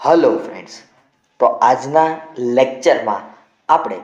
Hello friends તો આજના લેક્ચરમાં આપણે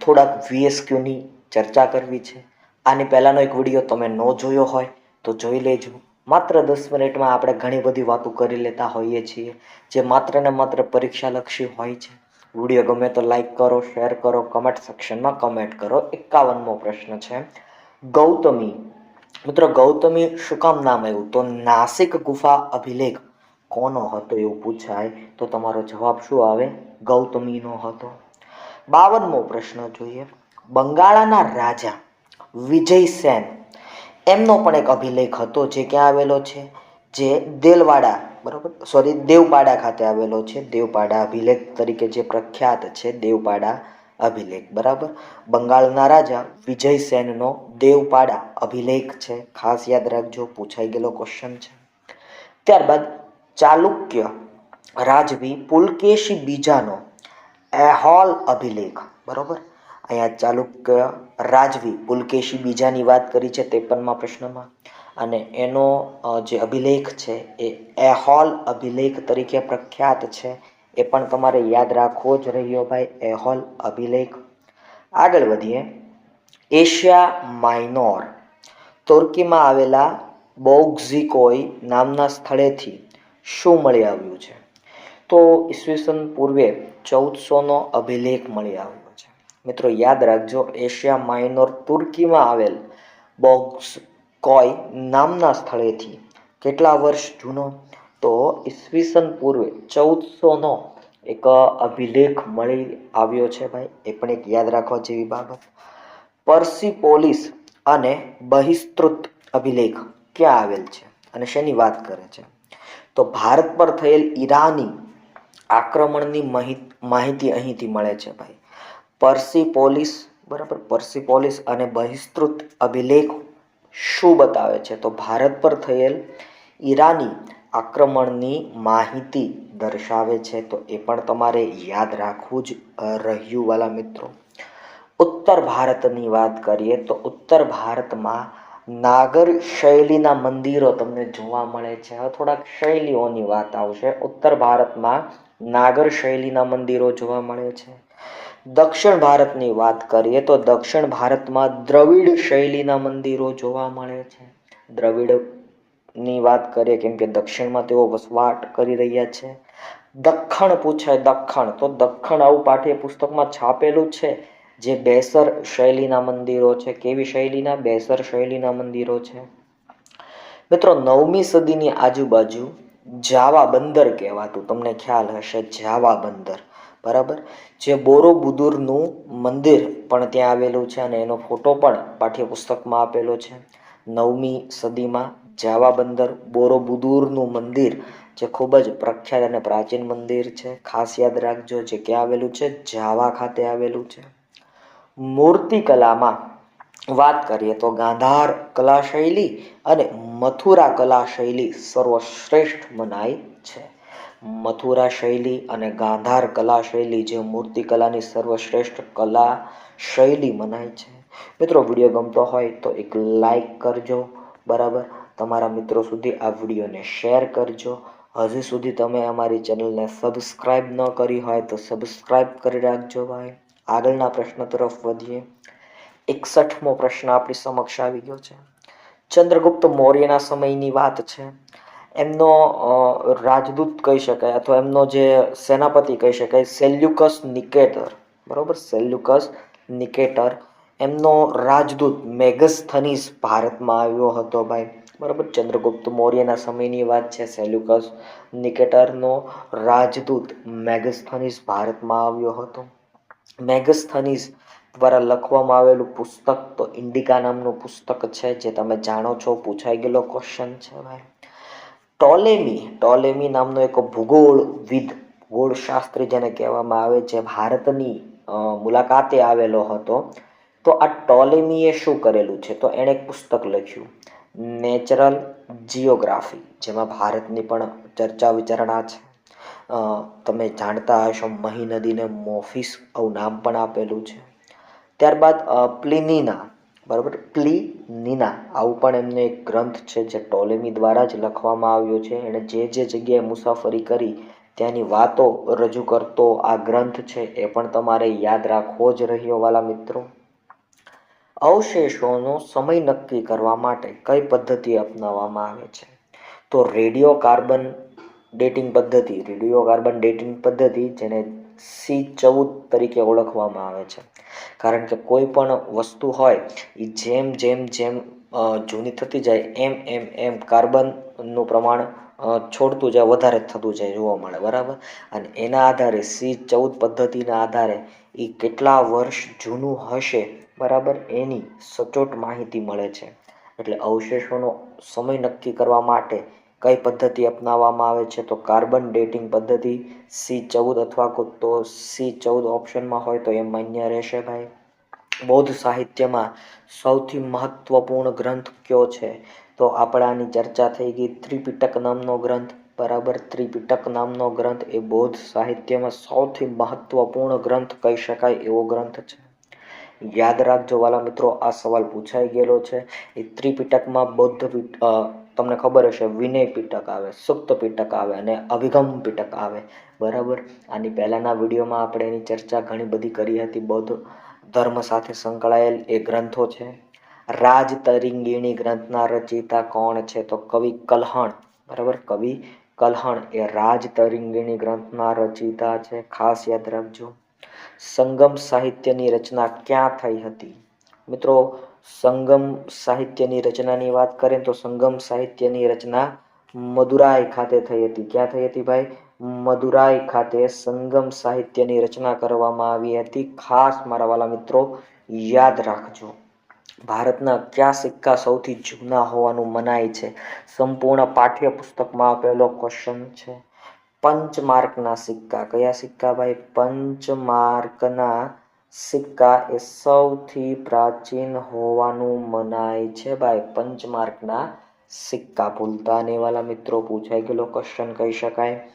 થોડાક વીએસક્યુની ચર્ચા કરવી છે. આની પહેલાંનો એક વીડિયો તમે ન જોયો હોય, તો જોઈ લેજો. માત્ર દસ મિનિટમાં આપણે ઘણી બધી વાતો કરી લેતા હોઈએ છીએ, જે માત્ર ને માત્ર પરીક્ષાલક્ષી હોય છે. વીડિયો ગમે તો લાઈક કરો શેર કરો કમેન્ટ સેક્શનમાં કમેન્ટ કરો. એકાવનમો પ્રશ્ન છે. ગૌતમી. મિત્રો, ગૌતમી શું કામ નામ આવ્યું? તો નાસિક ગુફા અભિલેખ. કોનો હતો એવું પૂછાય તો તમારો જવાબ શું આવે? ગૌતમીનો હતો. બાવનમો પ્રશ્ન જોઈએ. બંગાળાના રાજા વિજય સેન. એમનો પણ એક અભિલેખ હતો જે ક્યાં આવેલો છે? જે દેલવાડા, બરાબર? સોરી દેવપાડા ખાતે આવેલો છે. દેવપાડા અભિલેખ તરીકે જે પ્રખ્યાત છે, દેવપાડા અભિલેખ, બરાબર? બંગાળના રાજા વિજય સેનનો દેવપાડા અભિલેખ છે. ખાસ યાદ રાખજો, પૂછાઈ ગયેલો ક્વેશ્ચન છે. ત્યારબાદ ચાલુક્ય રાજવી પુલકેશી બીજાનો એહોલ અભિલેખ, બરાબર? અહીંયા ચાલુક્ય રાજવી પુલકેશી બીજાની વાત કરી છે ત્રેપનમાં પ્રશ્નમાં. અને એનો જે અભિલેખ છે એ એહોલ અભિલેખ તરીકે પ્રખ્યાત છે. એ પણ તમારે યાદ રાખવો જ રહ્યો ભાઈ એહોલ અભિલેખ. આગળ વધીએ. Asia minor. તુર્કીમાં આવેલા બોગઝિકોઈ નામના સ્થળેથી શું મળી આવ્યું છે? તો ઈસવીસન પૂર્વે ચૌદસોનો અભિલેખ મળી આવ્યો છે. મિત્રો, યાદ રાખજો, એશિયા માઇનોર તુર્કીમાં આવેલ બોક્સ કોય નામના સ્થળેથી કેટલા વર્ષ જૂનો? તો ઈસવીસન પૂર્વે ચૌદસોનો એક અભિલેખ મળી આવ્યો છે ભાઈ. એ પણ એક યાદ રાખવા જેવી બાબત. પર્સિપોલિસ અને બહિસ્તૃત અભિલેખ ક્યાં આવેલ છે અને શેની વાત કરે છે? તો ભારત પર થયેલ ઈરાની આક્રમણની માહિતી અહીંથી મળે છે ભાઈ. પર્સિપોલિસ, બરાબર? પર્સિપોલિસ અને બહિસ્તૃત અભિલેખ શું બતાવે છે? તો ભારત પર થયેલ ઈરાની આક્રમણની માહિતી દર્શાવે છે, તો એ પણ તમારે યાદ રાખવું જ રહ્યું વાલા મિત્રો. ઉત્તર ભારતની વાત કરીએ, તો ઉત્તર ભારતમાં નાગર શૈલીના મંદિરો તમને જોવા મળે છે. હવે થોડાક શૈલીઓની વાત આવશે. ઉત્તર ભારતમાં નાગર શૈલીના મંદિરો જોવા મળે છે. દક્ષિણ ભારતની વાત કરીએ, તો દક્ષિણ ભારતમાં દ્રવિડ શૈલીના મંદિરો જોવા મળે છે. દ્રવિડની વાત કરીએ કેમ કે દક્ષિણમાં તેઓ વસવાટ કરી રહ્યા છે. દખ્ખણ પૂછાય દખ્ખણ. તો દખ્ખણ આવું પાઠ્યપુસ્તકમાં છાપેલું છે જે બેસર શૈલીના મંદિરો છે. કેવી શૈલીના? બેસર શૈલીના મંદિરો છે. મિત્રો, નવમી સદીની આજુબાજુ જાવા બંદર કહેવાતું. તમને ખ્યાલ હશે, જાવા બંદર. બરાબર? જે બોરોબુદુરનું મંદિર પણ ત્યાં આવેલું છે અને એનો ફોટો પણ પાઠ્યપુસ્તકમાં આપેલો છે. નવમી સદીમાં જાવા બંદર, બોરોબુદુરનું મંદિર, જે ખૂબ જ પ્રખ્યાત અને પ્રાચીન મંદિર છે. ખાસ યાદ રાખજો, જે ક્યાં આવેલું છે? જાવા ખાતે આવેલું છે. મૂર્તિકલામાં વાત કરીએ તો ગાંધાર કલા શૈલી અને મથુરા કલા શૈલી સર્વશ્રેષ્ઠ મનાય છે. મથુરા શૈલી અને ગાંધાર કલા શૈલી જે મૂર્તિકલાની સર્વશ્રેષ્ઠ કલા શૈલી મનાય છે. મિત્રો, વીડિયો ગમતો હોય તો એક લાઈક કરજો, બરાબર? તમારા મિત્રો સુધી આ વિડીયોને શેર કરજો. હજી સુધી તમે અમારી ચેનલને સબસ્ક્રાઈબ ન કરી હોય તો સબસ્ક્રાઈબ કરી રાખજો ભાઈ. આગળના પ્રશ્ન તરફ વધીએ. એકસઠમો પ્રશ્ન આપણી સમક્ષ આવી ગયો છે. ચંદ્રગુપ્ત મૌર્યના સમયની વાત છે. એમનો રાજદૂત કહી શકાય અથવા એમનો જે સેનાપતિ કહી શકાય, સેલ્યુકસ નિકેટર. બરોબર? Seleucus Nicator. એમનો રાજદૂત મેગસ્થનીસ ભારતમાં આવ્યો હતો ભાઈ. બરાબર? ચંદ્રગુપ્ત મૌર્યના સમયની વાત છે, સેલ્યુકસ નિકેટરનો રાજદૂત મેગસ્થનીસ ભારતમાં આવ્યો હતો. મેગસ્થનીસ દ્વારા લખવામાં આવેલું પુસ્તક તો ઇન્ડિકા નામનું પુસ્તક છે, જે તમે જાણો છો, પૂછાઈ ગયેલો ક્વેશ્ચન છે ભાઈ. ટોલેમી ટોલેમી નામનો એક ભૂગોળવિદ ભૂગોળશાસ્ત્રી જેને કહેવામાં આવે છે ભારતની મુલાકાતે આવેલો હતો. તો આ ટોલેમીએ શું કરેલું છે? તો એણે એક પુસ્તક લખ્યું. નેચરલ જિયોગ્રાફી જેમાં ભારતની પણ ચર્ચા વિચારણા છે. તમે જાણતા હશો મહી નદીને મોફિસ આવું નામ પણ આપેલું છે. ત્યારબાદ પ્લિનીના, બરાબર? પ્લી નીના આવું પણ એમનો એક ગ્રંથ છે જે ટોલેમી દ્વારા જ લખવામાં આવ્યો છે. એણે જે જે જગ્યાએ મુસાફરી કરી, ત્યાંની વાતો રજૂ કરતો આ ગ્રંથ છે, એ પણ તમારે યાદ રાખવો જ રહ્યો વાલા મિત્રો. અવશેષોનો સમય નક્કી કરવા માટે કઈ પદ્ધતિ અપનાવવામાં આવે છે? તો રેડિયો કાર્બન ડેટિંગ પદ્ધતિ, રેડિયો કાર્બન ડેટિંગ પદ્ધતિ જેને સી ચૌદ તરીકે ઓળખવામાં આવે છે. કારણ કે કોઈ પણ વસ્તુ હોય એ જેમ જેમ જેમ જૂની થતી જાય, એમ એમ એમ કાર્બનનું પ્રમાણ છોડતું જાય, વધારે થતું જાય, જોવા મળે, બરાબર? અને એના આધારે સી ચૌદ પદ્ધતિના આધારે એ કેટલા વર્ષ જૂનું હશે, બરાબર એની સચોટ માહિતી મળે છે. એટલે અવશેષોનો સમય નક્કી કરવા માટે કઈ પદ્ધતિ અપનાવવામાં આવે છે? તો કાર્બન ડેટિંગ પદ્ધતિ, સી ચૌદ અથવા તો સી ચૌદ ઓપ્શનમાં હોય તો એ માન્ય રહેશે ભાઈ. બૌદ્ધ સાહિત્યમાં સૌથી મહત્વપૂર્ણ ગ્રંથ કયો છે? તો આપણાની ચર્ચા થઈ ગઈ ત્રિપિટક નામનો ગ્રંથ. બરાબર ત્રિપિટક નામનો ગ્રંથ એ બૌદ્ધ સાહિત્યમાં સૌથી મહત્વપૂર્ણ ગ્રંથ કહી શકાય એવો ગ્રંથ છે. યાદ રાખજો વાલા મિત્રો, આ સવાલ પૂછાઈ ગયેલો છે. એ ત્રિપિટકમાં બૌદ્ધ તમને ખબર હશે, વિનય પિટક આવે સુક્ત પીટક આવે અને અભિગમ પિટક આવે. બરાબર? આની પહેલાંના વિડીયોમાં આપણે એની ચર્ચા ઘણી બધી કરી હતી. બૌદ્ધ ધર્મ સાથે સંકળાયેલ એ ગ્રંથો છે. રાજ તરિંગીણી ગ્રંથના રચયિતા કોણ છે? તો કવિ કલ્હણ. બરાબર? કવિ કલ્હણ એ રાજ તરિંગીણી ગ્રંથના રચિતા છે. ખાસ યાદ રાખજો. સંગમ સાહિત્યની રચના ક્યાં થઈ હતી? મિત્રો, સંગમ સાહિત્યની રચનાની વાત કરીએ તો સંગમ સાહિત્યની રચના મદુરાઈ ખાતે થઈ હતી. ક્યાં થઈ હતી ભાઈ? મદુરાઈ ખાતે સંગમ સાહિત્યની રચના કરવામાં આવી હતી. ખાસ મારા વાલા મિત્રો, યાદ રાખજો. ભારતના કયા સિક્કા સૌથી જૂના હોવાનું મનાય છે? સંપૂર્ણ પાઠ્યપુસ્તકમાં આપેલો ક્વેશ્ચન છે, પંચમાર્કના સિક્કા. કયા સિક્કા ભાઈ? પંચમાર્કના સિક્કા એ સૌથી પ્રાચીન હોવાનું મનાય છે ભાઈ. પંચમાર્કના સિક્કા. ભૂલતા વાલા મિત્રો, પૂછાઈ ગયેલો ક્વેશ્ચન કહી શકાય.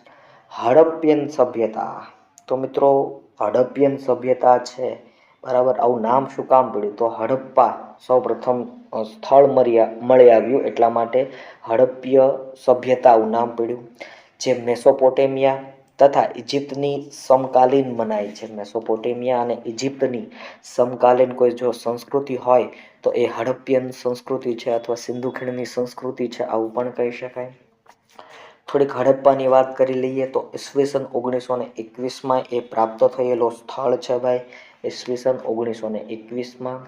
હડપ્યન સભ્યતા. તો મિત્રો હડપ્યન સભ્યતા છે. બરાબર? આવું નામ શું કામ પડ્યું? તો હડપ્પા સૌ પ્રથમ સ્થળ મળ્યા મળી આવ્યું એટલા માટે હડપ્ય સભ્યતા આવું નામ પડ્યું. જે મેસોપોટેમિયા તથા ઇજિપ્તની સમકાલીન મનાય છે. મેસોપોટેમિયા અને ઇજિપ્તની સમકાલીન કોઈ જો સંસ્કૃતિ હોય, તો એ હડપ્પિયન સંસ્કૃતિ છે અથવા સિંધુ ખીણની સંસ્કૃતિ છે આવું પણ કહી શકાય. થોડીક હડપ્પાની વાત કરી લઈએ તો ઈસવીસન ઓગણીસો ને એકવીસમાં એ પ્રાપ્ત થયેલો સ્થળ છે ભાઈ. ઈસવીસન ઓગણીસો ને એકવીસમાં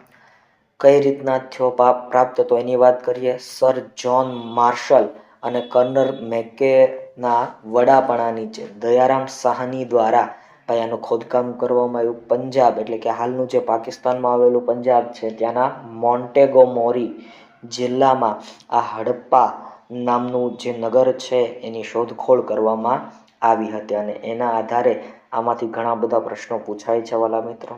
કઈ રીતના થયો પ્રાપ્ત? તો એની વાત કરીએ, સર જ્હોન માર્શલ અને કર્નર મેકેના વડાપણા નીચે. દયારામ સાહની દ્વારા આનું ખોદકામ કરવામાં આવ્યું. પંજાબ, એટલે કે હાલનું જે પાકિસ્તાનમાં આવેલું પંજાબ છે, ત્યાંના મોન્ટેગો મોરી જિલ્લામાં આ હડપ્પા નામનું જે નગર છે, એની શોધખોળ કરવામાં આવી હતી. અને એના આધારે આમાંથી ઘણા બધા પ્રશ્નો પૂછાય છે વાલા મિત્રો.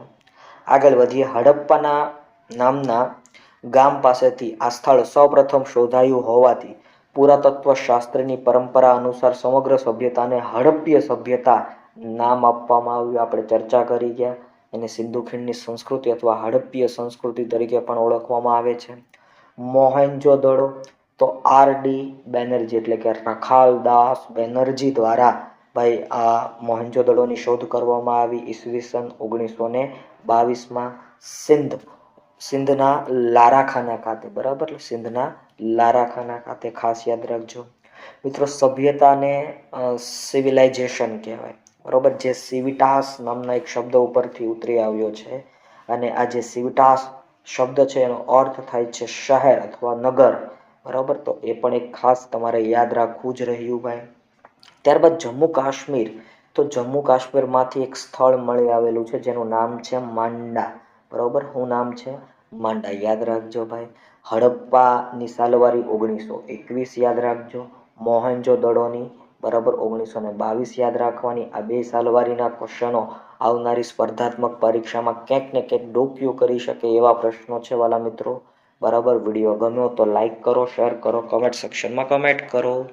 આગળ વધીએ. હડપ્પાના નામના ગામ પાસેથી આ સ્થળ સૌપ્રથમ શોધાયું હોવાથી પુરાતત્વ શાસ્ત્રની પરંપરા અનુસાર સમગ્ર સભ્યતાને હડપ્પીય સભ્યતા નામ આપવામાં આવ્યું. આપણે ચર્ચા કરી ગયા. એને સિંધુ ખીણની સંસ્કૃતિ અથવા હડપ્પીય સંસ્કૃતિ તરીકે પણ ઓળખવામાં આવે છે. મોહેન્જો દડો તો આર ડી બેનર્જી એટલે કે રખાલ દાસ બેનર્જી દ્વારા ભાઈ, આ મોહેન્જોદડોની શોધ કરવામાં આવી ઈસવીસન ઓગણીસો ને બાવીસમાં સિંધ, સિંધના લારાખાના ખાતે, બરાબર? સિંધના લારાખાના ખાતે ખાસ યાદ રાખજો. મિત્રો, સભ્યતાને સિવિલાઇઝેશન કહેવાય, બરાબર? જે સિવિટાસ નામના એક શબ્દ ઉપરથી ઉતરી આવ્યો છે અને આ જે સિવિટાસ શબ્દ છે, એનો અર્થ થાય છે શહેર અથવા નગર, બરાબર? તો એ પણ એક ખાસ તમારે યાદ રાખવું જ રહ્યું, ભાઈ. ત્યારબાદ જમ્મુ કાશ્મીર. તો જમ્મુ કાશ્મીરમાંથી એક સ્થળ મળી આવેલું છે, જેનું નામ છે માંડા. બરાબર? શું નામ છે? માંડા. યાદ રાખજો ભાઈ. હડપ્પાની સાલવારી ઓગણીસો એકવીસ યાદ રાખજો. મોહનજો દડોની બરાબર? ઓગણીસો ને બાવીસ યાદ રાખવાની. આ બે સાલવારીના ક્વેશ્ચનો આવનારી સ્પર્ધાત્મક પરીક્ષામાં ક્યાંક ને ક્યાંક ડોક્યુ કરી શકે એવા પ્રશ્નો છે, વાલા મિત્રો. બરાબર? વીડિયો ગમ્યો તો લાઈક કરો, શેર કરો, કમેન્ટ સેક્શનમાં કમેન્ટ કરો.